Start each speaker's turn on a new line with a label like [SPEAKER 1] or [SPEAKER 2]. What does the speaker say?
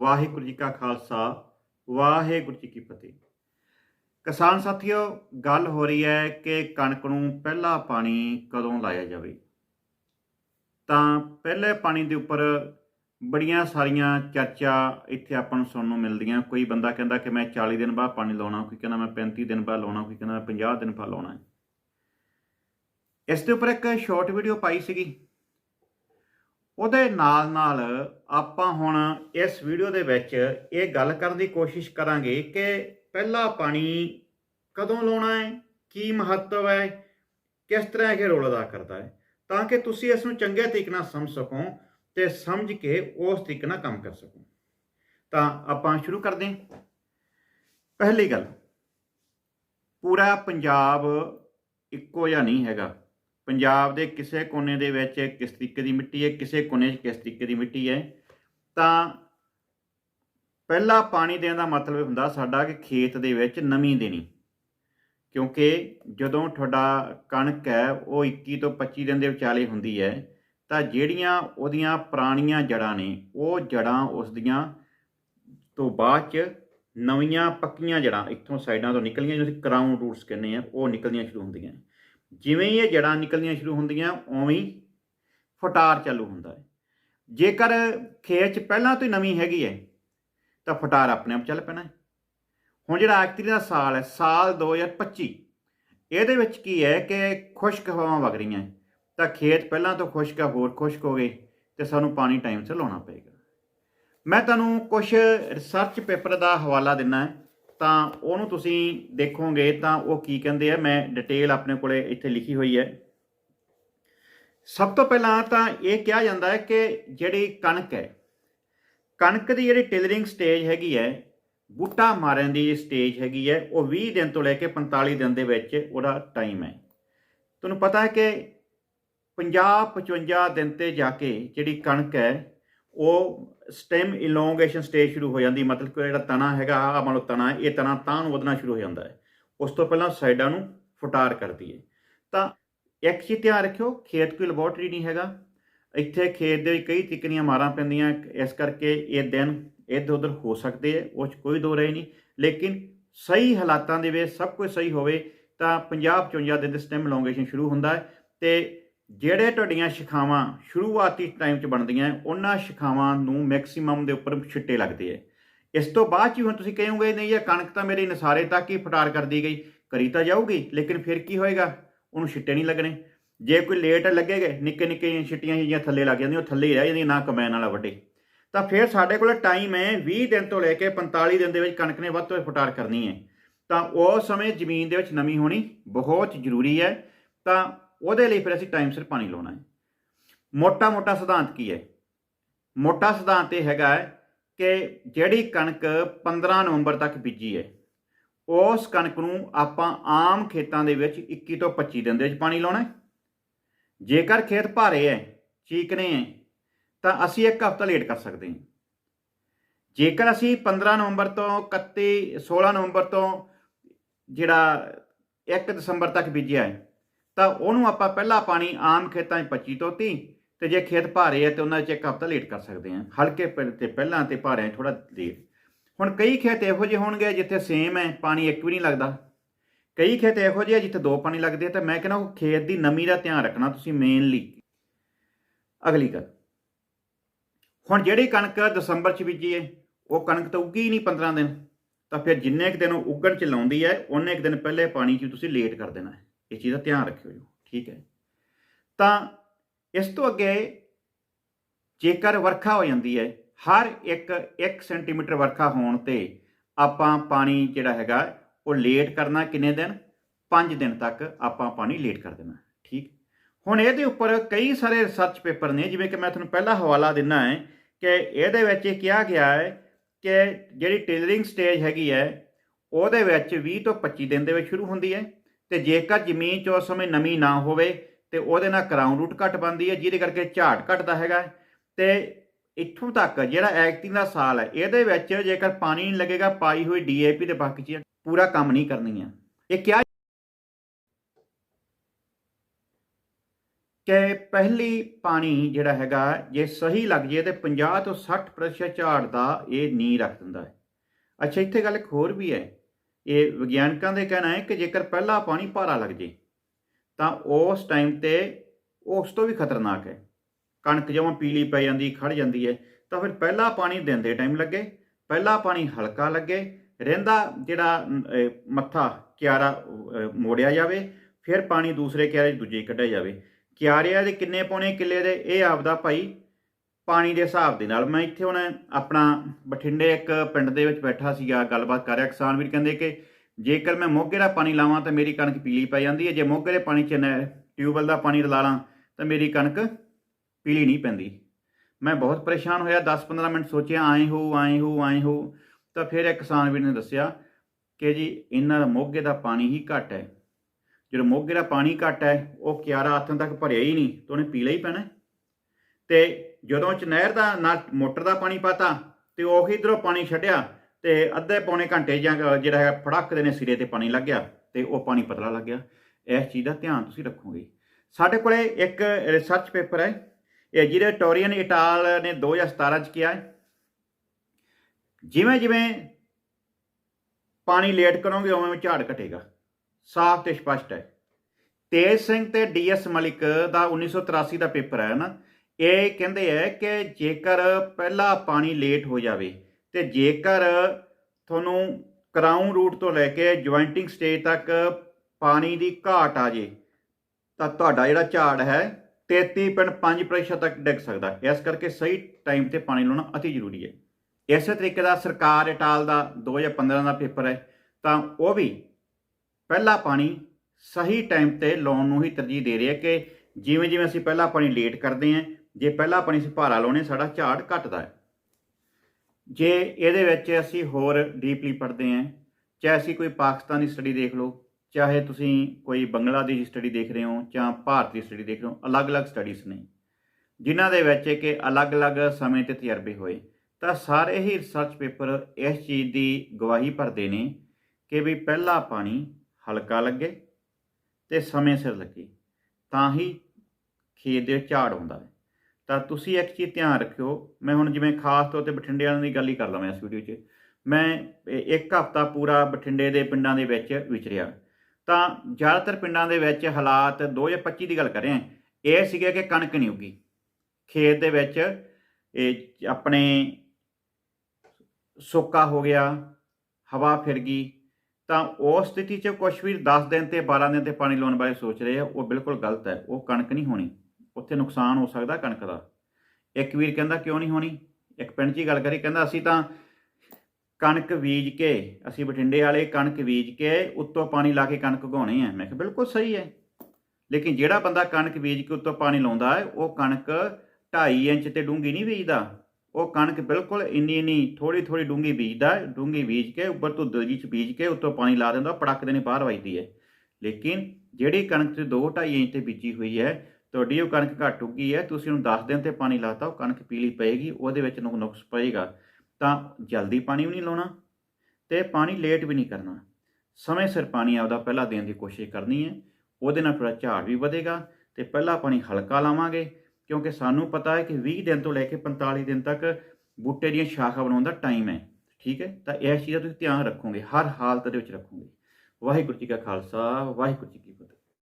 [SPEAKER 1] ਵਾਹਿਗੁਰੂ ਜੀ ਕਾ ਖਾਲਸਾ, ਵਾਹਿਗੁਰੂ ਜੀ ਕੀ ਫਤਿਹ। ਕਿਸਾਨ ਸਾਥੀਓ, ਗੱਲ ਹੋ ਰਹੀ ਹੈ ਕਿ ਕਣਕ ਨੂੰ ਪਹਿਲਾ ਪਾਣੀ ਕਦੋਂ ਲਾਇਆ ਜਾਵੇ? ਤਾਂ ਪਹਿਲੇ ਪਾਣੀ ਦੇ ਉੱਪਰ ਬੜੀਆਂ ਸਾਰੀਆਂ ਚਰਚਾ ਇੱਥੇ ਆਪਾਂ ਨੂੰ ਸੁਣਨ ਨੂੰ ਮਿਲਦੀਆਂ। ਕੋਈ ਬੰਦਾ ਕਹਿੰਦਾ ਕਿ ਮੈਂ 40 ਦਿਨ ਬਾਅਦ ਪਾਣੀ ਲਾਉਣਾ, ਕੋਈ ਕਹਿੰਦਾ ਮੈਂ 35 ਦਿਨ ਬਾਅਦ ਲਾਉਣਾ, ਕੋਈ ਕਹਿੰਦਾ ਮੈਂ 50 ਦਿਨ ਬਾਅਦ ਲਾਉਣਾ। ਇਸ ਦੇ ਉੱਪਰ ਇੱਕ ਸ਼ਾਰਟ ਵੀਡੀਓ ਪਾਈ ਸੀਗੀ। ਉਹਦੇ ਨਾਲ ਨਾਲ ਆਪਾਂ ਹੁਣ ਇਸ ਵੀਡੀਓ ਦੇ ਵਿੱਚ ਇਹ ਗੱਲ ਕਰਨ ਦੀ ਕੋਸ਼ਿਸ਼ ਕਰਾਂਗੇ ਕਿ ਪਹਿਲਾ ਪਾਣੀ ਕਦੋਂ ਲਾਉਣਾ ਹੈ, ਕੀ ਮਹੱਤਵ ਹੈ, ਕਿਸ ਤਰ੍ਹਾਂ ਇਹ ਰੋਲ ਅਦਾ ਕਰਦਾ ਹੈ, ਤਾਂ ਕਿ ਤੁਸੀਂ ਇਸ ਨੂੰ ਚੰਗੇ ਤਰੀਕੇ ਨਾਲ ਸਮਝ ਸਕੋ ਤੇ ਸਮਝ ਕੇ ਉਸ ਤਰੀਕੇ ਨਾਲ ਕੰਮ ਕਰ ਸਕੋ। ਤਾਂ ਆਪਾਂ ਸ਼ੁਰੂ ਕਰਦੇ ਹਾਂ। ਪਹਿਲੀ ਗੱਲ, ਪੂਰਾ ਪੰਜਾਬ ਇੱਕੋ ਜਿਹਾ ਨਹੀਂ ਹੈਗਾ। ਪੰਜਾਬ ਦੇ ਕਿਸੇ ਕੋਨੇ ਦੇ ਵਿੱਚ ਕਿਸ ਤਰੀਕੇ ਦੀ ਮਿੱਟੀ ਹੈ, ਕਿਸੇ ਕੋਨੇ 'ਚ ਕਿਸ ਤਰੀਕੇ ਦੀ ਮਿੱਟੀ ਹੈ, ਤਾਂ ਪਹਿਲਾ ਪਾਣੀ ਦੇਣ ਦਾ ਮਤਲਬ ਹੁੰਦਾ ਸਾਡਾ ਕਿ ਖੇਤ ਦੇ ਵਿੱਚ ਨਮੀ ਦੇਣੀ। ਕਿਉਂਕਿ ਜਦੋਂ ਤੁਹਾਡਾ ਕਣਕ ਹੈ, ਉਹ 21 ਤੋਂ 25 ਦਿਨ ਦੇ ਵਿਚਾਲੇ ਹੁੰਦੀ ਹੈ, ਤਾਂ ਜਿਹੜੀਆਂ ਉਹਦੀਆਂ ਪੁਰਾਣੀਆਂ ਜੜਾਂ ਨੇ, ਉਹ ਜੜਾਂ ਉਸ ਦੀਆਂ ਤੋਂ ਬਾਅਦ ਚ ਨਵੀਆਂ ਪੱਕੀਆਂ ਜੜਾਂ ਇੱਥੋਂ ਸਾਈਡਾਂ ਤੋਂ ਨਿਕਲੀਆਂ ਜਿਹਨੂੰ ਅਸੀਂ ਕਰਾਊਨ ਰੂਟਸ ਕਹਿੰਦੇ ਆ ਉਹ ਨਿਕਲਣੀਆਂ ਸ਼ੁਰੂ ਹੁੰਦੀਆਂ। ਜਿਵੇਂ ਹੀ ਇਹ ਜੜਾਂ ਨਿਕਲਣੀਆਂ ਸ਼ੁਰੂ ਹੁੰਦੀਆਂ, ਉਵੇਂ ਹੀ ਫਟਾਰ ਚਾਲੂ ਹੁੰਦਾ ਹੈ। ਜੇਕਰ ਖੇਤ ਪਹਿਲਾਂ ਤੋਂ ਹੀ ਨਵੀਂ ਹੈਗੀ ਹੈ, ਤਾਂ ਫਟਾਰ ਆਪਣੇ ਆਪ ਚੱਲ ਪੈਣਾ ਹੈ। ਹੁਣ ਜਿਹੜਾ ਐਕਚੁਅਲੀ ਦਾ ਸਾਲ ਹੈ, ਸਾਲ 2025 ਇਹਦੇ ਵਿੱਚ ਕੀ ਹੈ ਕਿ ਖੁਸ਼ਕ ਹਵਾਵਾਂ ਵਗ ਰਹੀਆਂ ਤਾਂ ਖੇਤ ਪਹਿਲਾਂ ਤੋਂ ਖੁਸ਼ਕ ਹੋਰ ਖੁਸ਼ਕ ਹੋ ਗਏ, ਤੇ ਸਾਨੂੰ ਪਾਣੀ ਟਾਈਮ ਸਿਰ ਲਾਉਣਾ ਪਏਗਾ। ਮੈਂ ਤੁਹਾਨੂੰ ਕੁਝ ਰਿਸਰਚ ਪੇਪਰ ਦਾ ਹਵਾਲਾ ਦਿੰਨਾ ਹੈ। ਤਾਂ ਉਹਨੂੰ ਤੁਸੀਂ ਦੇਖੋਗੇ ਤਾਂ ਉਹ ਕੀ ਕਹਿੰਦੇ ਆ, ਮੈਂ ਡਿਟੇਲ ਆਪਣੇ ਕੋਲੇ ਇੱਥੇ ਲਿਖੀ ਹੋਈ ਹੈ। ਸਭ ਤੋਂ ਪਹਿਲਾਂ ਤਾਂ ਇਹ ਕਿਹਾ ਜਾਂਦਾ ਹੈ ਕਿ ਜਿਹੜੀ ਕਣਕ ਹੈ, ਕਣਕ ਦੀ ਜਿਹੜੀ ਟਿਲਰਿੰਗ ਸਟੇਜ ਹੈਗੀ ਹੈ, ਬੂਟਾ ਮਾਰਨ ਦੀ ਸਟੇਜ ਹੈਗੀ ਹੈ, ਉਹ 20 ਦਿਨ ਤੋਂ ਲੈ ਕੇ 45 ਦਿਨ ਦੇ ਵਿੱਚ ਉਹਦਾ ਟਾਈਮ ਹੈ। ਤੁਹਾਨੂੰ ਪਤਾ ਹੈ ਕਿ 50 55 ਦਿਨ ਤੇ ਜਾ ਕੇ ਜਿਹੜੀ ਕਣਕ ਹੈ ਉਹ ਸਟੈਮ ਇਲੋਂਗੇਸ਼ਨ ਸਟੇਜ ਸ਼ੁਰੂ ਹੋ ਜਾਂਦੀ, ਮਤਲਬ ਕਿ ਜਿਹੜਾ ਤਣਾ ਹੈਗਾ ਆ ਮੰਨ ਲਓ ਤਣਾ, ਇਹ ਤਣਾ ਤਾਂ ਨੂੰ ਵਧਣਾ ਸ਼ੁਰੂ ਹੋ ਜਾਂਦਾ ਹੈ। ਉਸ ਤੋਂ ਪਹਿਲਾਂ ਸਾਈਡਾਂ ਨੂੰ ਫੁਟਾਰ ਕਰਦੀ ਹੈ ਤਾਂ ਇੱਕ ਚੀਜ਼ ਧਿਆਨ ਰੱਖਿਓ, ਖੇਤ ਕੋਈ ਲੈਬੋਰਟਰੀ ਨਹੀਂ ਹੈਗਾ। ਇੱਥੇ ਖੇਤ ਦੇ ਕਈ ਤਰੀਕੇ ਦੀਆਂ ਮਾਰਾਂ ਪੈਂਦੀਆਂ, ਇਸ ਕਰਕੇ ਇਹ ਦਿਨ ਇੱਧਰ ਉੱਧਰ ਹੋ ਸਕਦੇ ਆ ਉਹ 'ਚ ਕੋਈ ਦੋ ਰਹੇ ਨਹੀਂ। ਲੇਕਿਨ ਸਹੀ ਹਾਲਾਤਾਂ ਦੇ ਵਿੱਚ ਸਭ ਕੁਝ ਸਹੀ ਹੋਵੇ ਤਾਂ 50 55 ਦਿਨ ਦੇ ਸਟੈਮ ਇਲੋਂਗੇਸ਼ਨ ਸ਼ੁਰੂ ਹੁੰਦਾ ਹੈ ਤੇ ਜਿਹੜੇ ਤੁਹਾਡੀਆਂ ਸ਼ਿਖਾਵਾਂ ਸ਼ੁਰੂਆਤੀ ਟਾਈਮ 'ਚ ਬਣਦੀਆਂ ਉਹਨਾਂ ਸ਼ਿਖਾਵਾਂ ਨੂੰ ਮੈਕਸਿਮਮ ਦੇ ਉੱਪਰ ਛਿੱਟੇ ਲੱਗਦੇ ਆ ਇਸ ਤੋਂ ਬਾਅਦ 'ਚ ਹੁਣ ਤੁਸੀਂ ਕਹੋਗੇ, ਨਹੀਂ ਇਹ ਕਣਕ ਤਾਂ ਮੇਰੀ ਨਸਾਰੇ ਤੱਕ ਹੀ ਫਟਾਰ ਕਰ ਦੀ ਗਈ। ਕਰੀ ਤਾਂ ਜਾਊਗੀ, ਲੇਕਿਨ ਫਿਰ ਕੀ ਹੋਏਗਾ? ਉਹਨੂੰ ਛਿੱਟੇ ਨਹੀਂ ਲੱਗਣੇ। ਜੇ ਕੋਈ ਲੇਟ ਲੱਗੇਗੇ, ਨਿੱਕੇ ਨਿੱਕੇ ਛਿੱਟੀਆਂ ਜਿਹੀਆਂ ਥੱਲੇ ਲੱਗ ਜਾਂਦੀਆਂ, ਉਹ ਥੱਲੇ ਹੀ ਰਹਿ ਜਾਂਦੀਆਂ, ਨਾ ਕਮੈਨ ਵਾਲਾ ਵੱਡੇ। ਤਾਂ ਫਿਰ ਸਾਡੇ ਕੋਲ ਟਾਈਮ ਹੈ 20 ਦਿਨ ਤੋਂ ਲੈ ਕੇ 45 ਦਿਨ ਦੇ ਵਿੱਚ ਕਣਕ ਨੇ ਵੱਧ ਤੋਂ ਵੱਧ ਫਟਾਰ ਕਰਨੀ ਹੈ। ਤਾਂ ਉਹ ਸਮੇਂ ਜ਼ਮੀਨ ਦੇ ਵਿੱਚ ਨਮੀ ਹੋਣੀ ਬਹੁਤ ਜ਼ਰੂਰੀ ਹੈ। ਤਾਂ ਉਹਦੇ ਲਈ ਫਿਰ ਅਸੀਂ ਟਾਈਮ ਸਿਰ ਪਾਣੀ ਲਾਉਣਾ ਹੈ। ਮੋਟਾ ਮੋਟਾ ਸਿਧਾਂਤ ਕੀ ਹੈ? ਮੋਟਾ ਸਿਧਾਂਤ ਇਹ ਹੈਗਾ ਹੈ ਕਿ ਜਿਹੜੀ ਕਣਕ 15 ਨਵੰਬਰ ਤੱਕ ਬੀਜੀ ਹੈ, ਉਸ ਕਣਕ ਨੂੰ ਆਪਾਂ ਆਮ ਖੇਤਾਂ ਦੇ ਵਿੱਚ 21 ਤੋਂ 25 ਦਿਨ ਦੇ ਵਿੱਚ ਪਾਣੀ ਲਾਉਣਾ ਹੈ। ਜੇਕਰ ਖੇਤ ਭਾਰੇ ਹੈ ਚੀਕਨੇ ਹੈ, ਤਾਂ ਅਸੀਂ ਇੱਕ ਹਫ਼ਤਾ ਲੇਟ ਕਰ ਸਕਦੇ ਹਾਂ। ਜੇਕਰ ਅਸੀਂ 15 ਨਵੰਬਰ ਤੋਂ 31 16 ਨਵੰਬਰ ਤੋਂ ਜਿਹੜਾ 1 ਦਸੰਬਰ ਤੱਕ ਬੀਜਿਆ ਹੈ ਤਾਂ ਉਹਨੂੰ ਆਪਾਂ ਪਹਿਲਾ ਪਾਣੀ ਆਮ ਖੇਤਾਂ 'ਚ 25 ਤੋਂ 30 ਤੇ ਜੇ ਖੇਤ ਭਾਰੇ ਹੈ ਤੇ ਉਹਨਾਂ 'ਚ ਇੱਕ ਹਫ਼ਤਾ ਲੇਟ ਕਰ ਸਕਦੇ ਹਾਂ। ਹਲਕੇ ਪਹਿ- ਤੇ ਪਹਿਲਾਂ ਤੇ ਭਾਰਿਆਂ 'ਚ ਥੋੜਾ ਲੇਟ। ਹੁਣ ਕਈ ਖੇਤ ਇਹੋ ਜਿਹੇ ਹੋਣਗੇ ਜਿੱਥੇ ਸੇਮ ਹੈ, ਪਾਣੀ ਇੱਕ ਵੀ ਨਹੀਂ ਲੱਗਦਾ। ਕਈ ਖੇਤ ਇਹੋ ਜਿਹੇ ਆ ਜਿੱਥੇ ਦੋ ਪਾਣੀ ਲੱਗਦੇ ਤਾਂ ਮੈਂ ਕਹਿੰਦਾ ਉਹ ਖੇਤ ਦੀ ਨਮੀ ਦਾ ਧਿਆਨ ਰੱਖਣਾ ਤੁਸੀਂ ਮੇਨਲੀ ਅਗਲੀ ਗੱਲ। ਹੁਣ ਜਿਹੜੀ ਕਣਕ ਦਸੰਬਰ 'ਚ ਬੀਜੀ ਹੈ, ਉਹ ਕਣਕ ਤਾਂ ਉੱਗੀ ਹੀ ਨਹੀਂ 15 ਦਿਨ। ਤਾਂ ਫਿਰ ਜਿੰਨੇ ਕੁ ਦਿਨ ਉਹ ਉੱਗਣ 'ਚ ਲਾਉਂਦੀ ਹੈ, ਉਹਨੇ ਕੁ ਦਿਨ ਪਹਿਲੇ ਪਾਣੀ 'ਚ ਤੁਸੀਂ ਲੇਟ ਕਰ ਦੇਣਾ ਹੈ। ਇਹ ਚੀਜ਼ ਦਾ ਧਿਆਨ ਰੱਖਿਓ ਜੀ, ਠੀਕ ਹੈ ਤਾਂ ਇਸ ਤੋਂ ਅੱਗੇ ਜੇਕਰ ਵਰਖਾ ਹੋ ਜਾਂਦੀ ਹੈ, ਹਰ ਇੱਕ 1 ਸੈਂਟੀਮੀਟਰ ਵਰਖਾ ਹੋਣ ਤੇ ਆਪਾਂ ਪਾਣੀ ਜਿਹੜਾ ਹੈਗਾ, ਉਹ ਲੇਟ ਕਰਨਾ ਕਿੰਨੇ ਦਿਨ? 5 ਦਿਨ ਤੱਕ ਆਪਾਂ ਪਾਣੀ ਲੇਟ ਕਰ ਦੇਣਾ, ਠੀਕ। ਹੁਣ ਇਹਦੇ ਉੱਪਰ ਕਈ ਸਾਰੇ ਰਿਸਰਚ ਪੇਪਰ ਨੇ, ਜਿਵੇਂ ਕਿ ਮੈਂ ਤੁਹਾਨੂੰ ਪਹਿਲਾ ਹਵਾਲਾ ਦਿੰਨਾ ਹੈ ਕਿ ਇਹਦੇ ਵਿੱਚ ਇਹ ਕਿਹਾ ਗਿਆ ਹੈ ਕਿ ਜਿਹੜੀ ਟੇਲਰਿੰਗ ਸਟੇਜ ਹੈਗੀ ਹੈ, ਉਹਦੇ ਵਿੱਚ 20 ਤੋਂ 25 ਦਿਨ ਦੇ ਵਿੱਚ ਸ਼ੁਰੂ ਹੁੰਦੀ ਹੈ। ਤੇ ਜੇਕਰ ਜ਼ਮੀਨ 'ਚ ਉਸ ਸਮੇਂ ਨਮੀ ਨਾ ਹੋਵੇ ਤੇ ਉਹਦੇ ਨਾਲ ਕਰਾਊਨ ਰੂਟ ਘਟ ਬਣਦੀ ਹੈ, ਜਿਹਦੇ ਕਰਕੇ ਝਾੜ ਘਟਦਾ ਹੈਗਾ ਤੇ ਇੱਥੋਂ ਤੱਕ ਜਿਹੜਾ ਐਕਟਿੰਗ ਦਾ ਸਾਲ ਹੈ, ਇਹਦੇ ਵਿੱਚ ਜੇਕਰ ਪਾਣੀ ਨਹੀਂ ਲੱਗੇਗਾ, ਪਾਈ ਹੋਈ ਡੀਏਪੀ ਤੇ ਬਾਕੀ ਚੀਜ਼ਾਂ ਪੂਰਾ ਕੰਮ ਨਹੀਂ ਕਰਨੀਆਂ। ਇਹ ਕਿਹਾ ਕਿ ਪਹਿਲੀ ਪਾਣੀ ਜਿਹੜਾ ਹੈਗਾ, ਜੇ ਸਹੀ ਲੱਗ ਜੇ ਤੇ 50 ਤੋਂ 60% ਝਾੜ ਦਾ ਇਹ ਨੀ ਰੱਖ ਦਿੰਦਾ ਹੈ। ਅੱਛਾ, ਇੱਥੇ ਗੱਲ ਇੱਕ ਹੋਰ ਵੀ ਹੈ। ਇਹ ਵਿਗਿਆਨਕਾਂ ਦੇ ਕਹਿਣਾ ਹੈ ਕਿ ਜੇਕਰ ਪਹਿਲਾ ਪਾਣੀ ਭਾਰਾ ਲੱਗ ਜੇ, ਤਾਂ ਉਸ ਟਾਈਮ ਤੇ ਉਸ ਤੋਂ ਵੀ ਖਤਰਨਾਕ ਹੈ। ਕਣਕ ਜਦੋਂ ਪੀਲੀ ਪੈ ਜਾਂਦੀ ਖੜ ਜਾਂਦੀ ਹੈ, ਤਾਂ ਫਿਰ ਪਹਿਲਾ ਪਾਣੀ ਦਿੰਦੇ ਟਾਈਮ ਲੱਗੇ, ਪਹਿਲਾ ਪਾਣੀ ਹਲਕਾ ਲੱਗੇ, ਰਹਿੰਦਾ ਜਿਹੜਾ ਮੱਥਾ, ਕਿਆਰਾ ਮੋੜਿਆ ਜਾਵੇ, ਫਿਰ ਪਾਣੀ ਦੂਸਰੇ ਕਿਆਰੇ 'ਚ ਦੂਜੇ ਕੱਢਿਆ ਜਾਵੇ। ਕਿਆਰਿਆਂ ਦੇ ਕਿੰਨੇ ਪੌਣੇ ਕਿੱਲੇ ਦੇ, ਇਹ ਆਪਦਾ ਭਾਈ ਪਾਣੀ ਦੇ ਹਿਸਾਬ ਦੇ ਨਾਲ ਮੈਂ ਇੱਥੇ ਹੁਣ ਆਪਣਾ ਬਠਿੰਡੇ ਇੱਕ ਪਿੰਡ ਦੇ ਵਿੱਚ ਬੈਠਾ ਸੀਗਾ, ਗੱਲਬਾਤ ਕਰ ਰਿਹਾ ਕਿਸਾਨ ਵੀਰ ਕਹਿੰਦੇ ਕਿ ਜੇਕਰ ਮੈਂ ਮੋਗੇ ਦਾ ਪਾਣੀ ਲਾਵਾਂ ਤਾਂ ਮੇਰੀ ਕਣਕ ਪੀਲੀ ਪੈ ਜਾਂਦੀ ਹੈ, ਜੇ ਮੋਗੇ ਦੇ ਪਾਣੀ 'ਚ ਨਹਿ- ਟਿਊਬਵੈੱਲ ਦਾ ਪਾਣੀ ਰਲਾ ਲਾਂ ਤਾਂ ਮੇਰੀ ਕਣਕ ਪੀਲੀ ਨਹੀਂ ਪੈਂਦੀ ਮੈਂ ਬਹੁਤ ਪਰੇਸ਼ਾਨ ਹੋਇਆ 10-15 ਮਿੰਟ ਸੋਚਿਆ, ਆਏ ਹੋ ਆਏ ਹੋ ਆਏ ਹੋ, ਤਾਂ ਫਿਰ ਇੱਕ ਕਿਸਾਨ ਵੀਰ ਨੇ ਦੱਸਿਆ ਕਿ ਜੀ ਇਹਨਾਂ ਦਾ ਮੋਗੇ ਦਾ ਪਾਣੀ ਹੀ ਘੱਟ ਹੈ ਜਦੋਂ ਮੋਗੇ ਦਾ ਪਾਣੀ ਘੱਟ ਹੈ, ਉਹ ਕਿਆਰਾ ਹੱਥਾਂ ਤੱਕ ਭਰਿਆ ਹੀ ਨਹੀਂ, ਤਾਂ ਉਹਨੇ ਪੀਲਾ ਹੀ ਪੈਣਾ ਹੈ। ਤੇ ਜਦੋਂ ਚ ਨਹਿਰ ਦਾ ਨਾ ਮੋਟਰ ਦਾ ਪਾਣੀ ਪਾਤਾ ਤੇ ਉਹੀ ਇਧਰੋਂ ਪਾਣੀ ਛੱਡਿਆ ਤੇ ਅੱਧੇ ਪੌਣੇ ਘੰਟੇ ਜਾਂ ਜਿਹੜਾ ਹੈ ਫੜਕ ਦੇ ਨੇ ਸਿਰੇ ਤੇ ਪਾਣੀ ਲੱਗ ਗਿਆ ਤੇ ਉਹ ਪਾਣੀ ਪਤਲਾ ਲੱਗ ਗਿਆ। ਇਸ ਚੀਜ਼ ਦਾ ਧਿਆਨ ਤੁਸੀਂ ਰੱਖੋਗੇ। ਸਾਡੇ ਕੋਲੇ ਇੱਕ ਰਿਸਰਚ ਪੇਪਰ ਹੈ। ਇਹ ਜਿਹੜੇ ਟੋਰੀਅਨ ਇਟਾਲ ਨੇ 2017 ਚ ਕੀਤਾ ਹੈ। ਜਿਵੇਂ ਜਿਵੇਂ ਪਾਣੀ ਲੇਟ ਕਰੋਗੇ, ਉਵੇਂ ਉਵੇਂ ਝਾੜ ਘਟੇਗਾ। ਸਾਫ਼ ਤੇ ਸਪਸ਼ਟ ਹੈ। ਤੇਜ ਸਿੰਘ ਤੇ ਡੀਐਸ ਮਲਿਕ ਦਾ 1983 ਦਾ ਪੇਪਰ ਹੈ ਨਾ। ਇਹ ਕਹਿੰਦੇ ਹੈ ਕਿ ਜੇਕਰ ਪਹਿਲਾ ਪਾਣੀ ਲੇਟ ਹੋ ਜਾਵੇ ਤੇ ਜੇਕਰ ਤੁਹਾਨੂੰ ਕਰਾਊਨ ਰੂਟ ਤੋਂ ਲੈ ਕੇ ਜੁਆਇੰਟਿੰਗ ਸਟੇਜ ਤੱਕ ਪਾਣੀ ਦੀ ਘਾਟ ਆ ਜੇ, ਤਾਂ ਤੁਹਾਡਾ ਜਿਹੜਾ ਝਾੜ ਹੈ 33.5% ਤੱਕ ਡਿੱਗ ਸਕਦਾ। ਇਸ ਕਰਕੇ ਸਹੀ ਟਾਈਮ ਤੇ ਪਾਣੀ ਲਾਉਣਾ ਅਤੀ ਜ਼ਰੂਰੀ ਹੈ। ਇਸੇ ਤਰੀਕੇ ਦਾ ਸਰਕਾਰ ਇਟਾਲ ਦਾ 2015 ਦਾ ਪੇਪਰ ਹੈ, ਤਾਂ ਉਹ ਵੀ ਪਹਿਲਾ ਪਾਣੀ ਸਹੀ ਟਾਈਮ ਤੇ ਲਾਉਣ ਨੂੰ ਹੀ ਤਰਜੀਹ ਦੇ ਰਹੇ ਹੈ ਕਿ ਜਿਵੇਂ ਜਿਵੇਂ ਅਸੀਂ ਪਹਿਲਾ ਪਾਣੀ ਲੇਟ ਕਰਦੇ ਹਾਂ ਜੇ ਪਹਿਲਾ ਪਾਣੀ ਅਸੀਂ ਭਾਰਾ ਲਾਉਣੇ, ਸਾਡਾ ਝਾੜ ਘਟਦਾ ਹੈ। ਜੇ ਇਹਦੇ ਵਿੱਚ ਅਸੀਂ ਹੋਰ ਡੀਪਲੀ ਪੜ੍ਹਦੇ ਹਾਂ, ਚਾਹੇ ਅਸੀਂ ਕੋਈ ਪਾਕਿਸਤਾਨੀ ਸਟੱਡੀ ਦੇਖ ਲਓ, ਚਾਹੇ ਤੁਸੀਂ ਕੋਈ ਬੰਗਲਾਦੇਸ਼ੀ ਸਟੱਡੀ ਦੇਖ ਰਹੇ ਹੋ ਜਾਂ ਭਾਰਤੀ ਸਟੱਡੀ ਦੇਖ ਰਹੇ ਹੋ, ਅਲੱਗ-ਅਲੱਗ ਸਟੱਡੀਜ਼ ਨੇ। ਜਿਨ੍ਹਾਂ ਦੇ ਵਿੱਚ ਕਿ ਅਲੱਗ-ਅਲੱਗ ਸਮੇਂ ਤੇ ਤਜਰਬੇ ਹੋਏ, ਤਾਂ ਸਾਰੇ ਹੀ ਰਿਸਰਚ ਪੇਪਰ ਇਸ ਚੀਜ਼ ਦੀ ਗਵਾਹੀ ਭਰਦੇ ਨੇ ਕਿ ਵੀ ਪਹਿਲਾ ਪਾਣੀ ਹਲਕਾ ਲੱਗੇ ਤੇ ਸਮੇਂ ਸਿਰ ਲੱਗੇ, ਤਾਂ ਹੀ ਖੇਤ ਦੇ ਝਾੜ ਹੁੰਦਾ ਹੈ। ਤਾਂ ਤੁਸੀਂ ਇੱਕ ਚੀਜ਼ ਧਿਆਨ ਰੱਖਿਓ, ਮੈਂ ਹੁਣ ਜਿਵੇਂ ਖਾਸ ਤੌਰ ਤੇ ਬਠਿੰਡੇ ਵਾਲਿਆਂ ਦੀ ਗੱਲ ਹੀ ਕਰ ਲਵਾਂ ਇਸ ਵੀਡੀਓ 'ਚ। ਮੈਂ ਇੱਕ ਹਫ਼ਤਾ ਪੂਰਾ ਬਠਿੰਡੇ ਦੇ ਪਿੰਡਾਂ ਦੇ ਵਿੱਚ ਵਿਚਰਿਆ। ਤਾਂ ਜ਼ਿਆਦਾਤਰ ਪਿੰਡਾਂ ਦੇ ਵਿੱਚ ਹਾਲਾਤ 2025 ਦੀ ਗੱਲ ਕਰ ਰਹੇ ਹਾਂ। ਇਹ ਸੀਗਾ ਕਿ ਕਣਕ ਨਹੀਂ ਉੱਗੀ। ਖੇਤ ਦੇ ਵਿੱਚ ਇਹ ਆਪਣੇ ਸੋਕਾ ਹੋ ਗਿਆ, ਹਵਾ ਫਿਰ ਗਈ। ਤਾਂ ਉਹ ਸਥਿਤੀ 'ਚ ਕੁਝ ਵੀ 10 ਦਿਨ ਤੇ 12 ਦਿਨ ਤੇ ਪਾਣੀ ਲਾਉਣ ਬਾਰੇ ਸੋਚ ਰਹੇ ਆ, ਉਹ ਬਿਲਕੁਲ ਗਲਤ ਹੈ। ਉਹ ਕਣਕ ਨਹੀਂ ਹੋਣੀ। ਉੱਥੇ ਨੁਕਸਾਨ ਹੋ ਸਕਦਾ ਕਣਕ ਦਾ। ਇੱਕ ਵੀਰ ਕਹਿੰਦਾ, ਕਿਉਂ ਨਹੀਂ ਹੋਣੀ? ਇੱਕ ਪਿੰਡ 'ਚ ਹੀ ਗੱਲ ਕਰੀ, ਕਹਿੰਦਾ, ਅਸੀਂ ਤਾਂ ਕਣਕ ਬੀਜ ਕੇ, ਅਸੀਂ ਬਠਿੰਡੇ ਵਾਲੇ ਕਣਕ ਬੀਜ ਕੇ ਉੱਤੋਂ ਪਾਣੀ ਲਾ ਕੇ ਕਣਕ ਉਗਾਉਣੀ ਹੈ। ਮੈਂ ਕਿਹਾ, ਬਿਲਕੁਲ ਸਹੀ ਹੈ। ਲੇਕਿਨ ਜਿਹੜਾ ਬੰਦਾ ਕਣਕ ਬੀਜ ਕੇ ਉੱਤੋਂ ਪਾਣੀ ਲਾਉਂਦਾ ਹੈ, ਉਹ ਕਣਕ 2.5 ਇੰਚ ਤੇ ਡੂੰਗੀ ਨਹੀਂ ਬੀਜਦਾ। ਉਹ ਕਣਕ ਬਿਲਕੁਲ ਇੰਨੀ ਇੰਨੀ ਥੋੜੀ ਥੋੜੀ ਡੂੰਗੀ ਬੀਜਦਾ ਹੈ। ਡੂੰਗੀ ਬੀਜ ਕੇ ਉੱਪਰ ਤੋਂ ਦਲਜੀ ਚ ਬੀਜ ਕੇ ਉੱਤੋਂ ਪਾਣੀ ਲਾ ਦਿੰਦਾ ਪੜਕ ਦੇ ਨੇ ਬਾਹਰ ਵੱਜਦੀ ਹੈ। ਲੇਕਿਨ ਜਿਹੜੀ ਕਣਕ ਤੇ 2.5 ਇੰਚ ਤੇ ਬੀਜੀ ਹੋਈ ਹੈ ਤੁਹਾਡੀ ਉਹ ਕਣਕ ਘੱਟ ਉੱਗੀ ਹੈ, ਤੁਸੀਂ ਉਹਨੂੰ 10 ਦਿਨ ਤੇ ਪਾਣੀ ਲਾਤਾ, ਉਹ ਕਣਕ ਪੀਲੀ ਪਏਗੀ, ਉਹਦੇ ਵਿੱਚ ਨੁਕ- ਨੁਕਸ ਪਏਗਾ, ਤਾਂ ਜਲਦੀ ਪਾਣੀ ਵੀ ਨਹੀਂ ਲਾਉਣਾ ਤੇ ਪਾਣੀ ਲੇਟ ਵੀ ਨਹੀਂ ਕਰਨਾ। ਸਮੇਂ ਸਿਰ ਪਾਣੀ ਆਪਦਾ ਪਹਿਲਾਂ ਦੇਣ ਦੀ ਕੋਸ਼ਿਸ਼ ਕਰਨੀ ਹੈ, ਉਹਦੇ ਨਾਲ ਥੋੜਾ ਝਾੜ ਵੀ ਵਧੇਗਾ ਤੇ ਪਹਿਲਾਂ ਪਾਣੀ ਹਲਕਾ ਲਾਵਾਂਗੇ, ਕਿਉਂਕਿ ਸਾਨੂੰ ਪਤਾ ਹੈ ਕਿ 20 ਦਿਨ ਤੋਂ ਲੈ ਕੇ 45 ਦਿਨ ਤੱਕ ਬੂਟੇ ਦੀਆਂ ਸ਼ਾਖਾ ਬਣਾਉਣ ਦਾ ਟਾਈਮ ਹੈ, ਠੀਕ ਹੈ? ਤਾਂ ਇਹ ਚੀਜ਼ ਦਾ ਤੁਸੀਂ ਧਿਆਨ ਰੱਖੋਗੇ, ਹਰ ਹਾਲਤ ਦੇ ਵਿੱਚ ਰੱਖੋਗੇ। ਵਾਹਿਗੁਰੂ ਜੀ ਕਾ ਖਾਲਸਾ, ਵਾਹਿਗੁਰੂ ਜੀ ਕੀ ਫਤਿਹ।